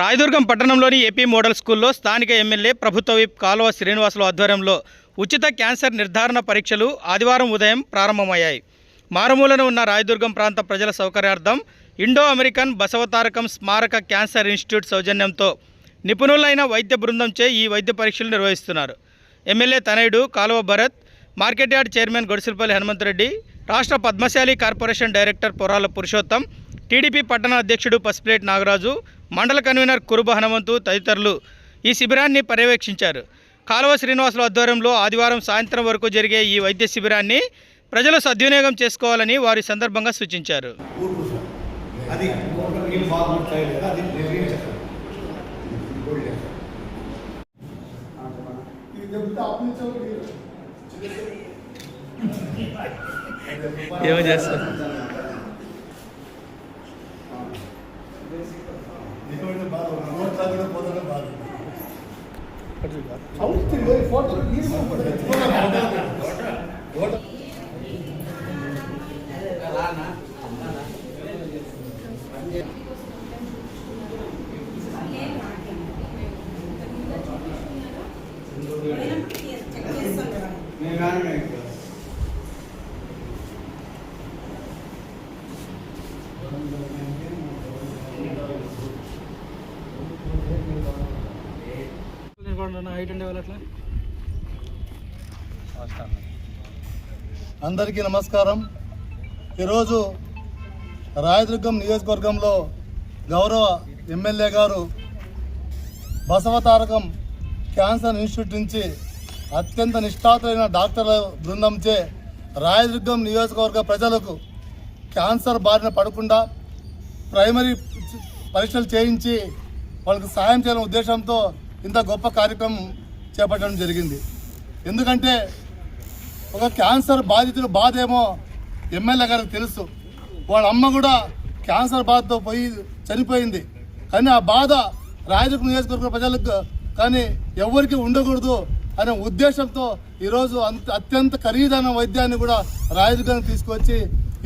రాయదుర్గం పట్టణంలోని AP model స్కూల్లో స్థానిక ఎమ్మెల్యే ప్రభుత్వ విప్ కాలువ శ్రీనివాసుల ఆధ్వర్యంలో ఉచిత క్యాన్సర్ నిర్ధారణ పరీక్షలు ఆదివారం ఉదయం ప్రారంభమయ్యాయి. మారుమూలన ఉన్న రాయదుర్గం ప్రాంత ప్రజల సౌకర్యార్థం ఇండో అమెరికన్ బసవతారకం స్మారక క్యాన్సర్ ఇన్స్టిట్యూట్ సౌజన్యంతో నిపుణులైన వైద్య బృందంచే ఈ వైద్య పరీక్షలు నిర్వహిస్తున్నారు. ఎమ్మెల్యే తనయుడు Kaluva Bharat market yard chairman Godisilpalli Hanumanthareddy రాష్ట్ర Padmashali corporation director Porala Purushottam TDP పట్టణ అధ్యక్షుడు పసిప్లేట్ నాగరాజు మండల కన్వీనర్ కురుబ హనుమంతు తదితరులు ఈ శిబిరాన్ని పర్యవేక్షించారు. కాలువ శ్రీనివాసుల ఆధ్వర్యంలో ఆదివారం సాయంత్రం వరకు జరిగే ఈ వైద్య శిబిరాన్ని ప్రజలు సద్వినియోగం చేసుకోవాలని వారి సందర్భంగా సూచించారు. ఊరుకు సార్ ನಿಮಗೆ ಬಾರೋ ನೋಟ್ ತಗೊಂಡು ಹೋದ್ರೆ ಬಾರೋ ಸೌತಿಗೆ ಫೋಟೋ ನೀರು ಫೋಟೋ ಫೋಟೋ ಫೋಟೋ హైట్ అట్లా? అందరికీ నమస్కారం. ఈరోజు రాయదుర్గం నియోజకవర్గంలో గౌరవ ఎమ్మెల్యే గారు బసవతారకం క్యాన్సర్ ఇన్స్టిట్యూట్ నుంచి అత్యంత నిష్ఠాతులైన డాక్టర్ల బృందంచే రాయదుర్గం నియోజకవర్గ ప్రజలకు క్యాన్సర్ బారిన పడకుండా ప్రైమరీ పరీక్షలు చేయించి వాళ్ళకి సాయం చేయాలనే ఉద్దేశంతో ఇంత గొప్ప కార్యక్రమం చేపట్టడం జరిగింది. ఎందుకంటే ఒక క్యాన్సర్ బాధితుల బాధ ఏమో ఎమ్మెల్యే గారికి తెలుసు. వాళ్ళ అమ్మ కూడా క్యాన్సర్ బాధతో పోయి చనిపోయింది. కానీ ఆ బాధ రాయదుర్గ నియోజకవర్గ ప్రజలకు కానీ ఎవరికి ఉండకూడదు అనే ఉద్దేశంతో ఈరోజు అంత అత్యంత ఖరీదైన వైద్యాన్ని కూడా రాయదుర్గానికి తీసుకొచ్చి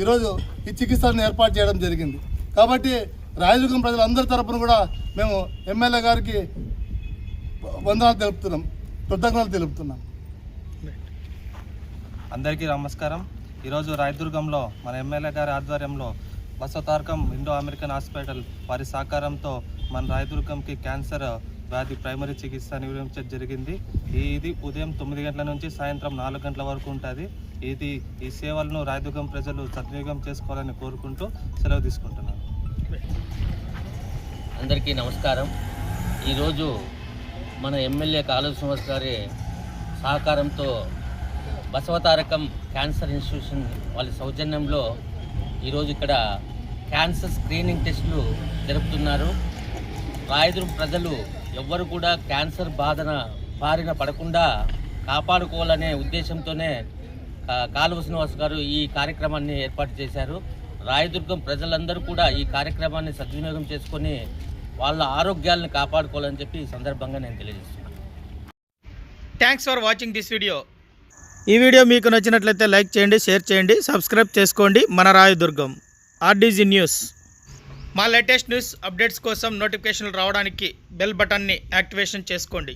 ఈరోజు ఈ చికిత్సలను ఏర్పాటు చేయడం జరిగింది. కాబట్టి రాయదుర్గం ప్రజలందరి తరపున కూడా మేము ఎమ్మెల్యే గారికి వందనాలు తెలుపుతున్నాం కృతజ్ఞతలు తెలుపుతున్నాం. అందరికీ నమస్కారం. ఈరోజు రాయదుర్గంలో మన ఎమ్మెల్యే గారి ఆధ్వర్యంలో బసవతారకం ఇండో అమెరికన్ హాస్పిటల్ వారి సహకారంతో మన రాయదుర్గంకి క్యాన్సర్ వ్యాధి ప్రైమరీ చికిత్స నిర్వహించడం జరిగింది. ఇది ఉదయం తొమ్మిది గంటల నుంచి సాయంత్రం నాలుగు గంటల వరకు ఉంటుంది. ఇది ఈ సేవలను రాయదుర్గం ప్రజలు సద్వినియోగం చేసుకోవాలని కోరుకుంటూ సెలవు తీసుకుంటున్నాను. అందరికీ నమస్కారం. ఈరోజు మన ఎమ్మెల్యే కాలువ శ్రీనివాస్ గారి సహకారంతో బసవతారకం క్యాన్సర్ ఇన్స్టిట్యూషన్ వాళ్ళ సౌజన్యంలో ఈరోజు ఇక్కడ క్యాన్సర్ స్క్రీనింగ్ టెస్టులు జరుపుతున్నారు. రాయదుర్గం ప్రజలు ఎవ్వరు కూడా క్యాన్సర్ బాధన బారిన పడకుండా కాపాడుకోవాలనే ఉద్దేశంతోనే కా- కాలువ శ్రీనివాస్ గారు ఈ కార్యక్రమాన్ని ఏర్పాటు చేశారు. రాయదుర్గం ప్రజలందరూ కూడా ఈ కార్యక్రమాన్ని సద్వినియోగం చేసుకొని వాళ్ళ ఆరోగ్యాలను కాపాడుకోవాలని చెప్పి ఈ సందర్భంగా నేను తెలియజేస్తున్నాను. Thanks for watching this video ఈ వీడియో మీకు నచ్చినట్లయితే లైక్ చేయండి షేర్ చేయండి సబ్స్క్రైబ్ చేసుకోండి. మన రాయదుర్గం ఆర్డీజీ న్యూస్ మా లేటెస్ట్ న్యూస్ అప్డేట్స్ కోసం నోటిఫికేషన్లు రావడానికి బెల్ బటన్ని యాక్టివేషన్ చేసుకోండి.